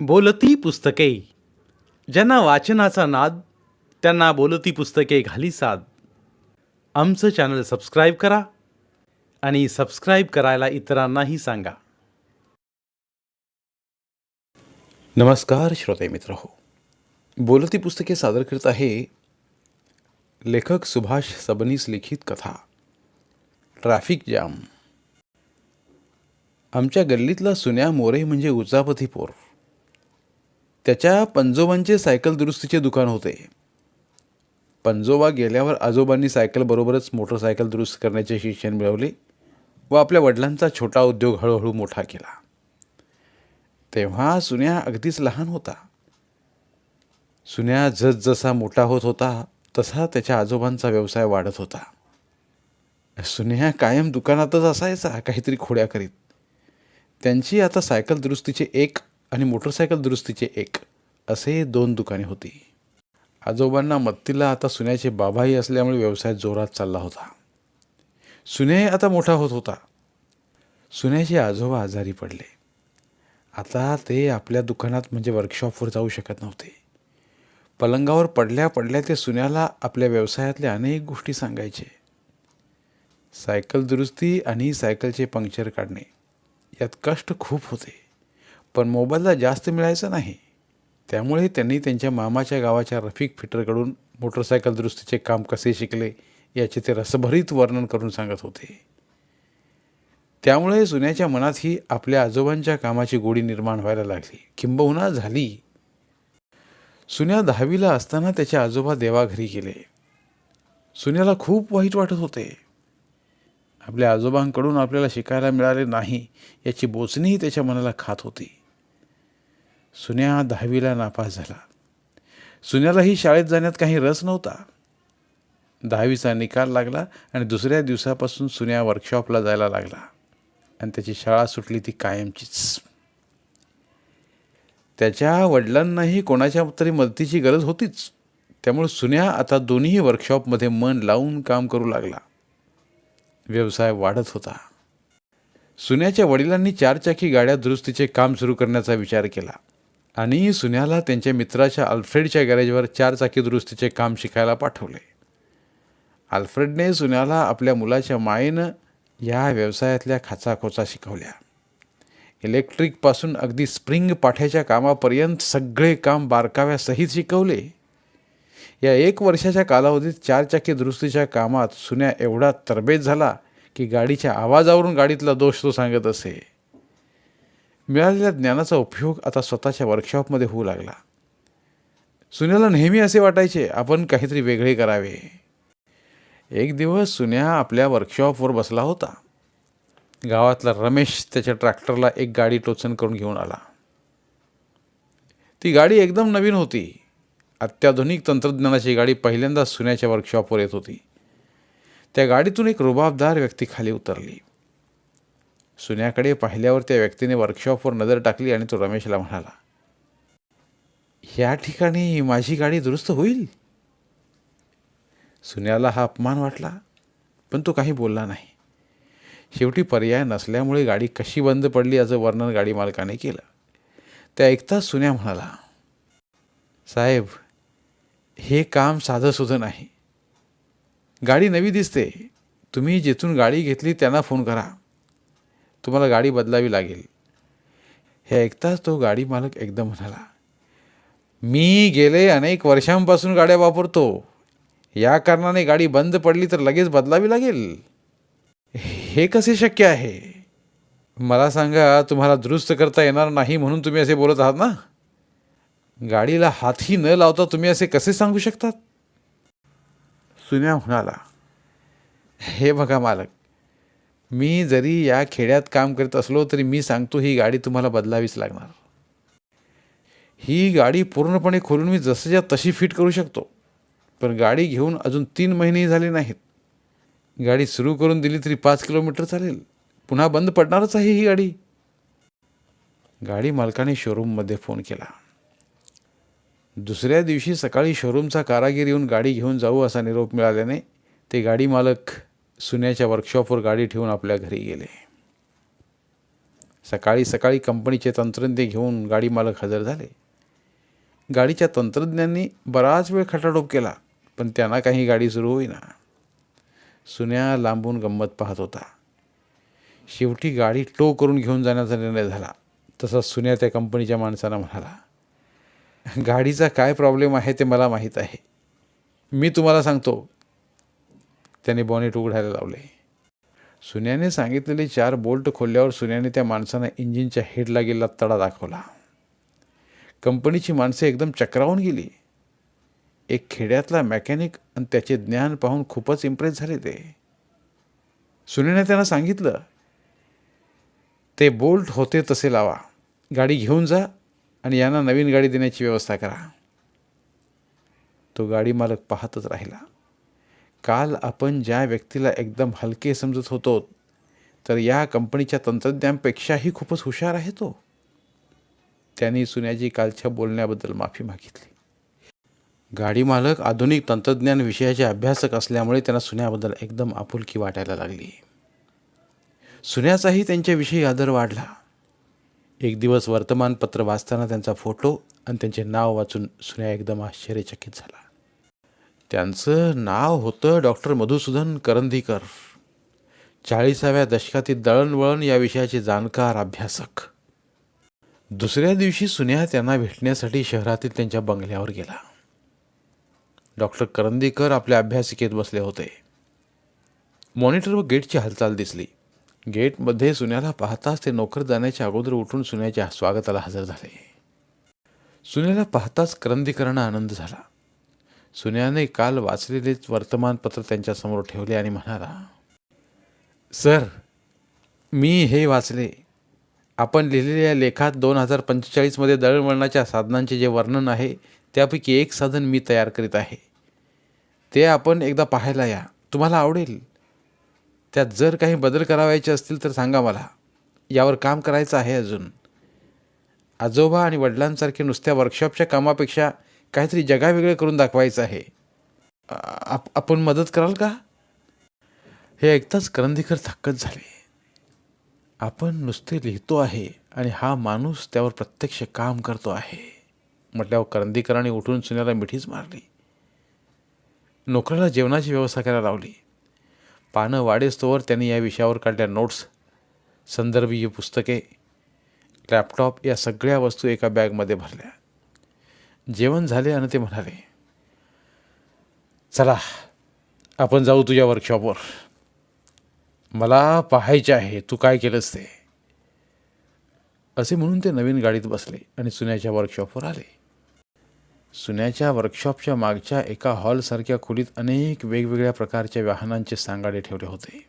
बोलती पुस्तके. ज्यांना वाचनाचा नाद त्यांना बोलती पुस्तके घाली साद. आमचं चॅनल सबस्क्राईब करा आणि सबस्क्राईब करायला इतरांनाही सांगा. नमस्कार श्रोते मित्र हो. बोलती पुस्तके सादर करत आहे लेखक सुभाष सबनीस लिखित कथा ट्रॅफिक जाम. आमच्या गल्लीतला सुन्या मोरे म्हणजे उचापती पोर. त्याच्या पंजोबांचे सायकल दुरुस्तीचे दुकान होते. पंजोबा गेल्यावर आजोबांनी सायकलबरोबरच मोटरसायकल दुरुस्त करण्याचे शिक्षण मिळवले व आपल्या वडिलांचा छोटा उद्योग हळूहळू मोठा केला. तेव्हा सुन्या अगदीच लहान होता. सुन्या जसजसा मोठा होत होता तसा त्याच्या आजोबांचा व्यवसाय वाढत होता. सुन्या कायम दुकानातच असायचा काहीतरी खोड्या करीत. त्यांची आता सायकल दुरुस्तीचे एक आणि मोटरसायकल दुरुस्तीचे एक. असे दोन दुकाने होती. आजोबांना मत्तीला आता सुन्याचे बाबाही असल्यामुळे व्यवसाय जोरात चालला होता. सुने आता मोठा होत होता. सुन्याचे आजोबा आजारी पडले. आता ते आपल्या दुकानात म्हणजे वर्कशॉपवर जाऊ शकत नव्हते. पलंगावर पडल्या पडल्या ते सुन्याला आपल्या व्यवसायातल्या अनेक गोष्टी सांगायचे. सायकल दुरुस्ती आणि सायकलचे पंक्चर काढणे यात कष्ट खूप होते. पण मोबाईलला जास्त मिळायचं नाही. त्यामुळे त्यांनी त्यांच्या मामाच्या गावाच्या रफिक फिटरकडून मोटरसायकल दुरुस्तीचे काम कसे शिकले याचे ते रसभरीत वर्णन करून सांगत होते. त्यामुळे जुन्याच्या मनातही आपल्या आजोबांच्या कामाची गोडी निर्माण व्हायला लागली. किंबहुना झाली. सुन्या दहावीला असताना त्याचे आजोबा देवाघरी गेले. सुन्याला खूप वाईट वाटत होते. आपल्या आजोबांकडून आपल्याला शिकायला मिळाले नाही याची बोचणीही त्याच्या मनाला खात होती. सुन्या दहावीला नापास झाला. सुन्यालाही शाळेत जाण्यात काही रस नव्हता. दहावीचा निकाल लागला आणि दुसऱ्या दिवसापासून सुन्या वर्कशॉपला जायला लागला. आणि त्याची शाळा सुटली ती कायमचीच. त्याच्या वडिलांनाही कोणाच्या तरी मदतीची गरज होतीच. त्यामुळे सुन्या आता दोन्ही वर्कशॉपमध्ये मन लावून काम करू लागला. व्यवसाय वाढत होता. सुन्याच्या वडिलांनी चारचाकी गाड्या दुरुस्तीचे काम सुरू करण्याचा विचार केला. आणि सुन्याला त्यांच्या मित्राच्या अल्फ्रेडच्या गॅरेजवर चारचाकी दुरुस्तीचे काम शिकायला पाठवले. अल्फ्रेडने सुन्याला आपल्या मुलाच्या मायेनं या व्यवसायातल्या खाचाखोचा शिकवल्या. इलेक्ट्रिकपासून अगदी स्प्रिंग पाठ्याच्या कामापर्यंत सगळे काम बारकाव्यासहित शिकवले. या एक वर्षाच्या कालावधीत चारचाकी दुरुस्तीच्या कामात सुन्या एवढा तरबेज झाला की गाडीच्या आवाजावरून गाडीतला दोष तो सांगत असे. मिळालेल्या ज्ञानाचा उपयोग आता स्वतःच्या वर्कशॉपमध्ये होऊ लागला. सुन्याला नेहमी असे वाटायचे आपण काहीतरी वेगळे करावे. एक दिवस सुन्या आपल्या वर्कशॉपवर बसला होता. गावातला रमेश त्याच्या ट्रॅक्टरला एक गाडी टोचन करून घेऊन आला. ती गाडी एकदम नवीन होती. अत्याधुनिक तंत्रज्ञानाची गाडी पहिल्यांदाच सुन्याच्या वर्कशॉपवर येत होती. त्या गाडीतून एक रुबाबदार व्यक्ती खाली उतरली. सुन्याकडे पाहिल्यावर त्या व्यक्तीने वर्कशॉपवर नजर टाकली आणि तो रमेशला म्हणाला या ठिकाणी माझी गाडी दुरुस्त होईल? सुन्याला हा अपमान वाटला पण तो काही बोलला नाही. शेवटी पर्याय नसल्यामुळे गाडी कशी बंद पडली याचं वर्णन गाडी मालकाने केलं. ते ऐकताच सुन्या म्हणाला साहेब हे काम साधंसुधं नाही. गाडी नवी दिसते. तुम्ही जिथून गाडी घेतली त्यांना फोन करा. तुम्हाला गाडी बदलावी लागेल. हे ऐकताच तो गाडी मालक एकदम म्हणाला मी गेले अनेक वर्षांपासून गाड्या वापरतो. या कारणाने गाडी बंद पडली तर लगेच बदलावी लागेल. हे कसे शक्य आहे? मला सांगा तुम्हाला दुरुस्त करता येणार नाही म्हणून तुम्ही असे बोलत आहात ना? गाडीला हातही न लावता तुम्ही असे कसे सांगू शकतात? सुन्या म्हणाला हे बघा मालक मी जरी या खेड्यात काम करत असलो तरी मी सांगतो ही गाडी तुम्हाला बदलावीच लागणार. ही गाडी पूर्णपणे खोलून मी जसंच्या तशी फिट करू शकतो. पण गाडी घेऊन अजून तीन महिनेही झाले नाहीत. गाडी सुरू करून दिली तरी पाच किलोमीटर चालेल. पुन्हा बंद पडणारच आहे ही गाडी. गाडी मालकाने शोरूममध्ये फोन केला. दुसऱ्या दिवशी सकाळी शोरूमचा कारागीर येऊन गाडी घेऊन जाऊ असा निरोप मिळाल्याने ते गाडी मालक सुन्याच्या वर्कशॉपवर गाडी ठेवून आपल्या घरी गेले. सकाळी सकाळी कंपनीचे तंत्रज्ञ घेऊन गाडी मालक हजर झाले. गाडीच्या तंत्रज्ञांनी बराच वेळ खटाटोप केला पण त्यांना काही गाडी सुरू होईना. सुन्या लांबून गंमत पाहत होता. शेवटी गाडी टो करून घेऊन जाण्याचा निर्णय झाला तसा सुन्या त्या कंपनीच्या माणसांना म्हणाला गाडीचा काय प्रॉब्लेम आहे ते मला माहीत आहे. मी तुम्हाला सांगतो त्याने बॉनेट उघडायला लावले. सुन्याने सांगितलेले चार बोल्ट खोलल्यावर सुन्याने त्या माणसांना इंजिनच्या हेडला गेलेला तडा दाखवला. कंपनीची माणसे एकदम चक्रावून गेली. एक खेड्यातला मेकॅनिक आणि त्याचे ज्ञान पाहून खूपच इम्प्रेस झाले ते. सुनेने त्यांना सांगितलं ते बोल्ट होते तसे लावा. गाडी घेऊन जा आणि यांना नवीन गाडी देण्याची व्यवस्था करा. तो गाडी मालक पाहतच राहिला. काल आपण ज्या व्यक्तीला एकदम हलके समजत होतो तर या कंपनीच्या तंत्रज्ञांपेक्षाही खूपच हुशार आहे तो. त्यांनी सुन्याजी कालच्या बोलण्याबद्दल माफी मागितली. गाडी मालक आधुनिक तंत्रज्ञान विषयाचे अभ्यासक असल्यामुळे त्यांना सुन्याबद्दल एकदम आपुलकी वाटायला लागली. सुन्याचाही त्यांच्याविषयी आदर वाढला. एक दिवस वर्तमानपत्र वाचताना त्यांचा फोटो आणि त्यांचे नाव वाचून सुन्या एकदम आश्चर्यचकित झाला. त्यांचं नाव होतं डॉक्टर मधुसूदन करंदीकर. चाळीसाव्या दशकातील दळणवळण या विषयाचे जाणकार अभ्यासक. दुसऱ्या दिवशी सुन्या त्यांना भेटण्यासाठी शहरातील त्यांच्या बंगल्यावर गेला. डॉक्टर करंदीकर आपल्या अभ्यासिकेत बसले होते. मॉनिटरवर गेटची हालचाल दिसली. गेटमध्ये सुन्याला पाहताच ते नोकर जाण्याच्या अगोदर उठून सुन्याच्या स्वागताला हजर झाले. सुन्याला पाहताच करंदीकरांना आनंद झाला. सुन्याने काल वाचलेलेच वर्तमानपत्र त्यांच्यासमोर ठेवले आणि म्हणाला सर मी हे वाचले. आपण लिहिलेल्या लेखात दोन हजार पंचेचाळीसमध्ये दळणवळणाच्या साधनांचे जे वर्णन आहे त्यापैकी एक साधन मी तयार करीत आहे. ते आपण एकदा पाहायला या. तुम्हाला आवडेल? त्यात जर काही बदल करावायचे असतील तर सांगा मला. यावर काम करायचं आहे अजून. आजोबा आणि वडिलांसारखे नुसत्या वर्कशॉपच्या कामापेक्षा काहीतरी जगावेगळं करून दाखवायचं आहे. आप आपण मदत कराल का? हे ऐकताच करंदीकर थक्कच झाले. आपण नुसते लिहितो आहे आणि हा माणूस त्यावर प्रत्यक्ष काम करतो आहे. म्हटल्यावर करंदीकरांनी उठून सुन्याला मिठीच मारली. नोकराला जेवणाची व्यवस्था करायला लावली. पानं वाढेस्तोवर त्यांनी या विषयावर काढल्या नोट्स संदर्भीय पुस्तके लॅपटॉप या सगळ्या वस्तू एका बॅगमध्ये भरल्या. जेवण झाले आणि ते म्हणाले चला आपण जाऊ तुझ्या वर्कशॉपवर मला पाहायचे आहे तू काय केलंस ते. असे म्हणून ते नवीन गाडीत बसले आणि सुन्याच्या वर्कशॉपवर आले. सुन्याच्या वर्कशॉपच्या मागच्या एका हॉलसारख्या खोलीत अनेक वेगवेगळ्या प्रकारच्या वाहनांचे सांगाडे ठेवले होते.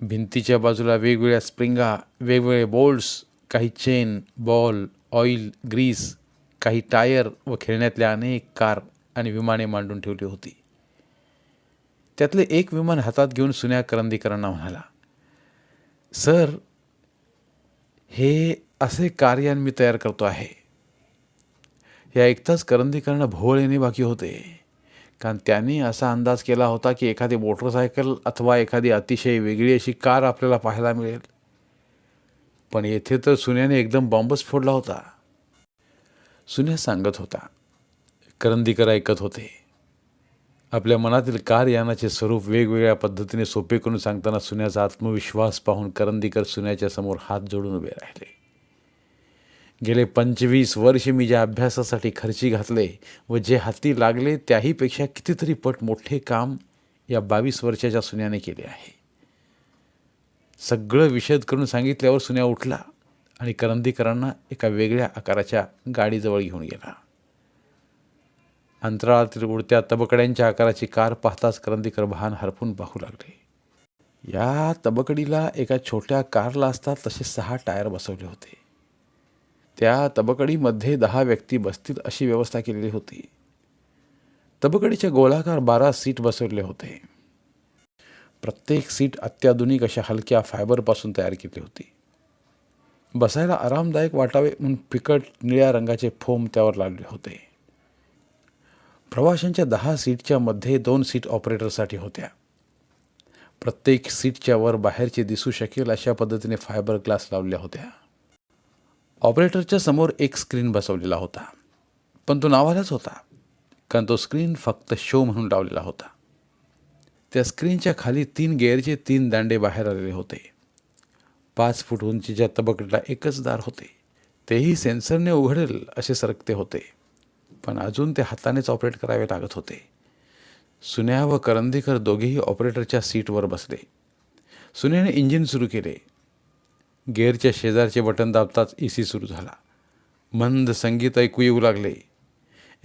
भिंतीच्या बाजूला वेगवेगळ्या स्प्रिंगा वेगवेगळे बोल्ट्स काही चेन बॉल ऑइल ग्रीस काही टायर व खेळण्यातल्या अनेक कार आणि विमाने मांडून ठेवली होती. त्यातले एक विमान हातात घेऊन सुन्या करंदीकरांना म्हणाला सर हे असे कार्यान मी तयार करतो आहे. हे ऐकताच करंदीकरांना भोवळ येणे बाकी होते. कारण त्यांनी असा अंदाज केला होता की एखादी मोटरसायकल अथवा एखादी अतिशय वेगळी अशी कार आपल्याला पाहायला मिळेल. पण येथे तर सुन्याने एकदम बॉम्बच फोडला होता. सुन्या सांगत होता करंदीकर ऐकत होते. आपल्या मनातील कार यानाचे स्वरूप वेगवेगळ्या पद्धतीने सोपे करून सांगताना सुन्याचा आत्मविश्वास पाहून करंदीकर सुन्याच्या समोर हात जोडून उभे राहिले. गेले पंचवीस वर्ष मी ज्या अभ्यासासाठी खर्ची घातले व जे हाती लागले त्याहीपेक्षा कितीतरी पट मोठे काम या बावीस वर्षाच्या सुन्याने केले आहे. सगळं विषद करून सांगितल्यावर सुन्या उठला. आणि करंदीकरांना एका वेगळ्या आकाराच्या गाडीजवळ घेऊन गेला. अंतराळातील उडत्या तबकड्यांच्या आकाराची कार पाहताच करंदीकर भान हरपून पाहू लागले. या तबकडीला एका छोट्या कारला असतात तसे सहा टायर बसवले होते. त्या तबकडीमध्ये दहा व्यक्ती बसतील अशी व्यवस्था केलेली होती. तबकडीच्या गोलाकार बारा सीट बसवले होते. प्रत्येक सीट अत्याधुनिक अशा हलक्या फायबरपासून तयार केली होती. बसायला आरामदायक वाटावे म्हणून फिकट निळ्या रंगाचे फोम त्यावर लावले होते. प्रवाशांच्या दहा सीटच्या मध्ये दोन सीट ऑपरेटरसाठी होत्या. प्रत्येक सीटच्या वर बाहेरचे दिसू शकेल अशा पद्धतीने फायबर ग्लास लावल्या होत्या. ऑपरेटरच्या समोर एक स्क्रीन बसवलेला होता. पण तो नावालाच होता. कारण तो स्क्रीन फक्त शो म्हणून लावलेला होता. त्या स्क्रीनच्या खाली तीन गेअरचे तीन दांडे बाहेर आलेले होते. पाच फूट उंचीच्या तबकडीला एकच दार होते. तेही सेन्सरने उघडेल असे सरकते होते. पण अजून ते हातानेच ऑपरेट करावे लागत होते. सुन्या व करंदीकर दोघेही ऑपरेटरच्या सीटवर बसले. सुन्याने इंजिन सुरू केले. गेअरच्या शेजारचे बटन दाबताच ए सी सुरू झाला. मंद संगीत ऐकू येऊ लागले.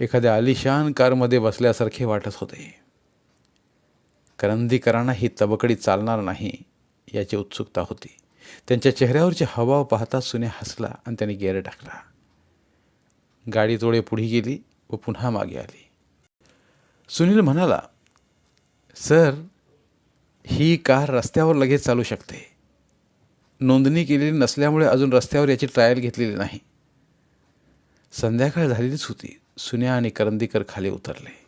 एखाद्या आलिशान कारमध्ये बसल्यासारखे वाटत होते. करंदीकरांना ही तबकडी चालणार नाही याची उत्सुकता होती. त्यांच्या चेहऱ्यावरची हवा पाहता सुने हसला आणि त्याने गेअर टाकला. गाडी थोडे पुढे गेली व पुन्हा मागे आली. सुनील म्हणाला सर ही कार रस्त्यावर लगेच चालू शकते. नोंदणी केलेली नसल्यामुळे अजून रस्त्यावर याची ट्रायल घेतलेली नाही. संध्याकाळ झालेलीच होती. सुन्या आणि करंदीकर खाली उतरले.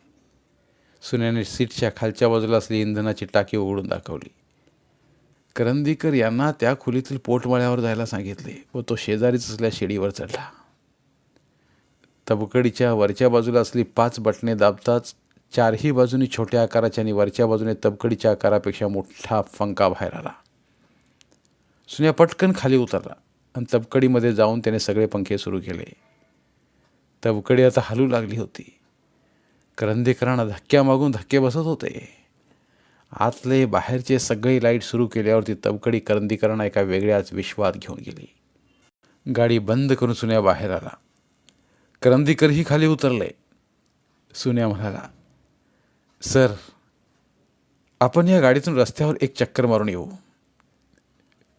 सुन्याने सीटच्या खालच्या बाजूला असली इंधनाची टाकी उघडून दाखवली. करंदीकर यांना त्या खोलीतील पोटमाळ्यावर जायला सांगितले व तो शेजारीच असल्या शिडीवर चढला. तबकडीच्या वरच्या बाजूला असली पाच बटणे दाबताच चारही बाजूनी छोट्या आकाराच्या आणि वरच्या बाजूने तबकडीच्या आकारापेक्षा मोठा फंका बाहेर आला. सुन्या पटकन खाली उतरला आणि तबकडीमध्ये जाऊन त्याने सगळे पंखे सुरू केले. तबकडी आता हलू लागली होती. करंदीकरांना धक्क्या मागून धक्के बसत होते. आतले बाहेरचे सगळे लाइट सुरू केल्यावरती तबकडी करंदीकरांना एका वेगळ्याच विश्वात घेऊन गेली. गाडी बंद करून सुन्या बाहेर आला. करंदीकरही खाली उतरले. सुन्या म्हणाला सर आपण या गाडीतून रस्त्यावर एक चक्कर मारून येऊ.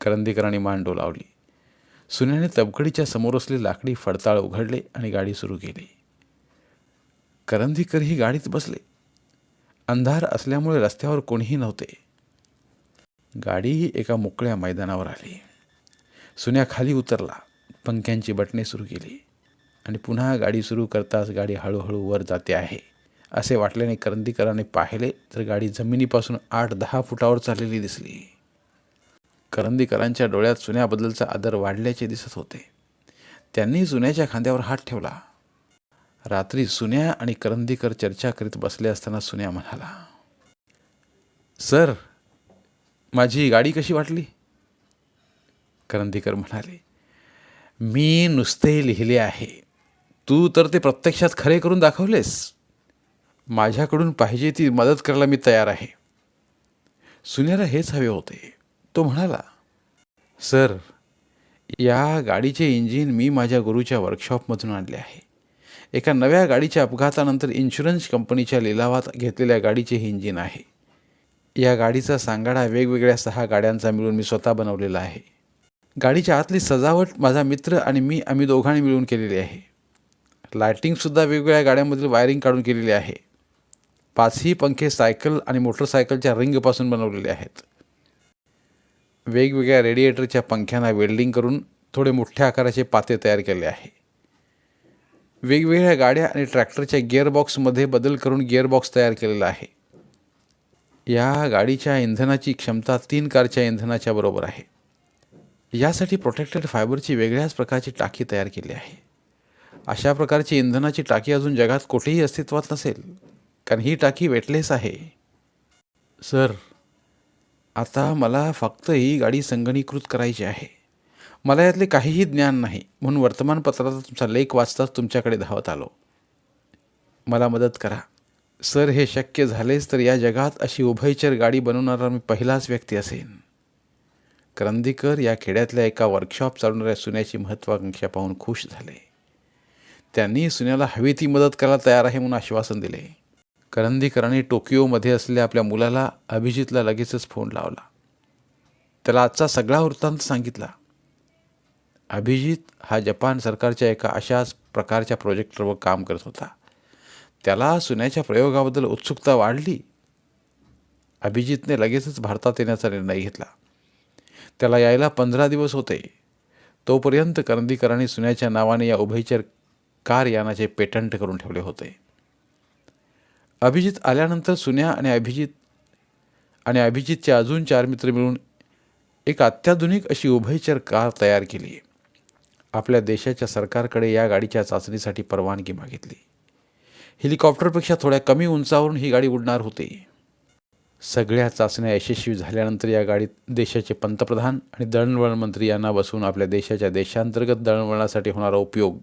करंदीकरांनी मान डोलावली सुन्याने तबकडीच्या समोर असले लाकडी फडताळ उघडले आणि गाडी सुरू केली. करंदीकर ही गाडीत बसले. अंधार असल्यामुळे रस्त्यावर कोणीही नव्हते. गाडीही एका मोकळ्या मैदानावर आली. सुन्या खाली उतरला. पंख्यांची बटणे सुरू केली. आणि पुन्हा गाडी सुरू करताच गाडी हळूहळू वर जाते आहे. असे वाटल्याने करंदीकरांनी पाहिले तर गाडी जमिनीपासून आठ दहा फुटावर चाललेली दिसली. करंदीकरांच्या डोळ्यात सुन्याबद्दलचा आदर वाढल्याचे दिसत होते. त्यांनी सुन्याच्या खांद्यावर हात ठेवला. रात्री सुन्या आणि करंदीकर चर्चा करीत बसले असताना सुन्या म्हणाला सर माझी गाडी कशी वाटली? करंदीकर म्हणाले मी नुसते लिहिले आहे. तू तर ते प्रत्यक्षात खरे करून दाखवलेस. माझ्याकडून पाहिजे ती मदत करायला मी तयार आहे. सुन्याला हेच हवे होते. तो म्हणाला सर या गाडीचे इंजिन मी माझ्या गुरुच्या वर्कशॉपमधून आणले आहे. एका नव्या गाडीच्या अपघातानंतर इन्शुरन्स कंपनीच्या लिलावात घेतलेल्या गाडीचे हे इंजिन आहे. या गाडीचा सांगाडा वेगवेगळ्या सहा गाड्यांचा मिळून मी स्वतः बनवलेला आहे. गाडीच्या आतली सजावट माझा मित्र आणि मी आम्ही दोघांनी मिळून केलेली आहे. लायटिंगसुद्धा वेगवेगळ्या गाड्यांमधील वायरिंग काढून केलेली आहे. पाचही पंखे सायकल आणि मोटरसायकलच्या रिंगपासून बनवलेले आहेत. वेगवेगळ्या रेडिएटरच्या पंख्यांना वेल्डिंग करून थोडे मोठ्या आकाराचे पाते तयार केले आहे. वेगवेगळ्या गाड्या आणि ट्रॅक्टरच्या गिअरबॉक्समध्ये बदल करून गिअरबॉक्स तयार केलेला आहे. या गाडीच्या इंधनाची क्षमता तीन कारच्या इंधनाच्या बरोबर आहे. यासाठी प्रोटेक्टेड फायबरची वेगळ्याच प्रकारची टाकी तयार केली आहे. अशा प्रकारची इंधनाची टाकी अजून जगात कुठेही अस्तित्वात नसेल कारण ही टाकी वेटलेस आहे. सर आता मला फक्त ही गाडी संगणीकृत करायची आहे. मला यातले काहीही ज्ञान नाही म्हणून वर्तमानपत्राचा तुमचा लेख वाचताच तुमच्याकडे धावत आलो. मला मदत करा. सर हे शक्य झालेच तर या जगात अशी उभयचर गाडी बनवणारा मी पहिलाच व्यक्ती असेन. करंदीकर या खेड्यातल्या एका वर्कशॉप चालवणाऱ्या सुन्याची महत्त्वाकांक्षा पाहून खुश झाले. त्यांनी सुन्याला हवी ती मदत करायला तयार आहे म्हणून आश्वासन दिले. करंदीकरांनी टोकियोमध्ये असलेल्या आपल्या मुलाला अभिजितला लगेचच फोन लावला. त्याला आजचा सगळा वृत्तांत सांगितला. अभिजित हा जपान सरकारच्या एका अशाच प्रकारच्या प्रोजेक्टवर काम करत होता. त्याला सुन्याच्या प्रयोगाबद्दल उत्सुकता वाढली. अभिजितने लगेचच भारतात येण्याचा निर्णय घेतला. त्याला यायला पंधरा दिवस होते. तोपर्यंत करंदीकरांनी सुन्याच्या नावाने या उभयचर कार यानाचे पेटंट करून ठेवले होते. अभिजित आल्यानंतर सुन्या आणि अभिजित आणि अभिजितचे अजून चार मित्र मिळून एक अत्याधुनिक अशी उभयचर कार तयार केली. आपल्या देशाच्या सरकारकडे या गाडीच्या चाचणीसाठी परवानगी मागितली. हेलिकॉप्टरपेक्षा थोड्या कमी उंचावरून ही गाडी उडणार होती. सगळ्या चाचण्या यशस्वी झाल्यानंतर या गाडीत देशाचे पंतप्रधान आणि दळणवळण मंत्री यांना बसून आपल्या देशाच्या देशांतर्गत दळणवळणासाठी होणारा उपयोग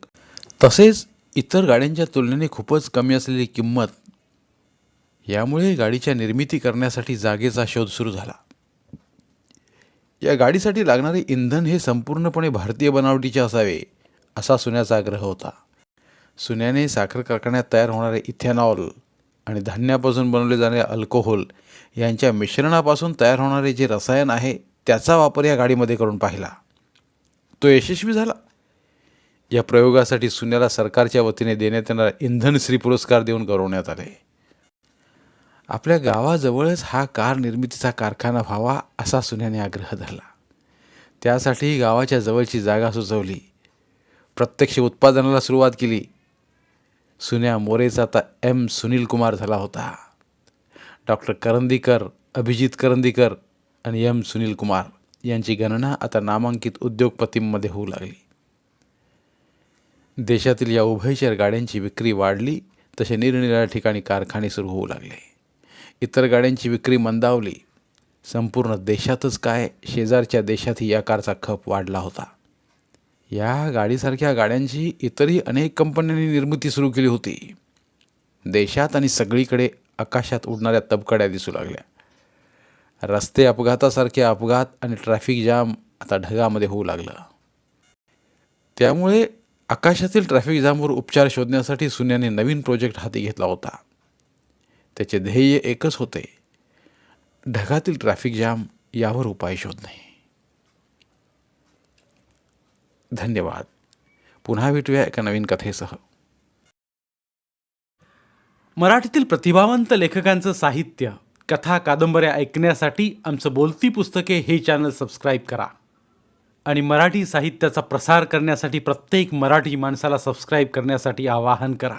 तसेच इतर गाड्यांच्या तुलनेने खूपच कमी असलेली किंमत यामुळे गाडीच्या निर्मिती करण्यासाठी जागेचा शोध सुरू झाला. या गाडीसाठी लागणारे इंधन हे संपूर्णपणे भारतीय बनावटीचे असावे असा सुन्याचा आग्रह होता. सुन्याने साखर कारखान्यात तयार होणारे इथेनॉल आणि धान्यापासून बनवले जाणारे अल्कोहोल यांच्या मिश्रणापासून तयार होणारे जे रसायन आहे त्याचा वापर या गाडीमध्ये करून पाहिला. तो यशस्वी झाला. या प्रयोगासाठी सुन्याला सरकारच्या वतीने देण्यात येणारा इंधनश्री पुरस्कार देऊन गौरवण्यात आले. आपल्या गावाजवळच हा कार निर्मितीचा कारखाना व्हावा असा सुन्याने आग्रह धरला. त्यासाठी गावाच्या जवळची जागा सुचवली. प्रत्यक्ष उत्पादनाला सुरुवात केली. सुन्या मोरेचा आता एम. सुनील कुमार झाला होता. डॉक्टर करंदीकर अभिजित करंदीकर आणि एम. सुनील कुमार यांची गणना आता नामांकित उद्योगपतींमध्ये होऊ लागली. देशातील या उभयचर गाड्यांची विक्री वाढली तसे निरनिराळ्या ठिकाणी कारखाने सुरू होऊ लागले. इतर गाड्यांची विक्री मंदावली. संपूर्ण देशातच काय शेजारच्या देशातही या कारचा खप वाढला होता. या गाडीसारख्या गाड्यांची इतरही अनेक कंपन्यांनी निर्मिती सुरू केली होती. देशात आणि सगळीकडे आकाशात उडणाऱ्या तबकड्या दिसू लागल्या. रस्ते अपघातासारखे अपघात आणि ट्रॅफिक जाम आता ढगामध्ये होऊ लागलं. त्यामुळे आकाशातील ट्रॅफिक जामवर उपचार शोधण्यासाठी सुन्याने नवीन प्रोजेक्ट हाती घेतला होता. त्याचे ध्येय एकच होते. ढगातील ट्रॅफिक जाम यावर उपाय शोधणे. धन्यवाद. पुन्हा भेटूया एका नवीन कथेसह. मराठीतील प्रतिभावंत लेखकांचं साहित्य कथा कादंबऱ्या ऐकण्यासाठी आमचं बोलती पुस्तके हे चॅनल सबस्क्राईब करा. आणि मराठी साहित्याचा प्रसार करण्यासाठी प्रत्येक मराठी माणसाला सबस्क्राईब करण्यासाठी आवाहन करा.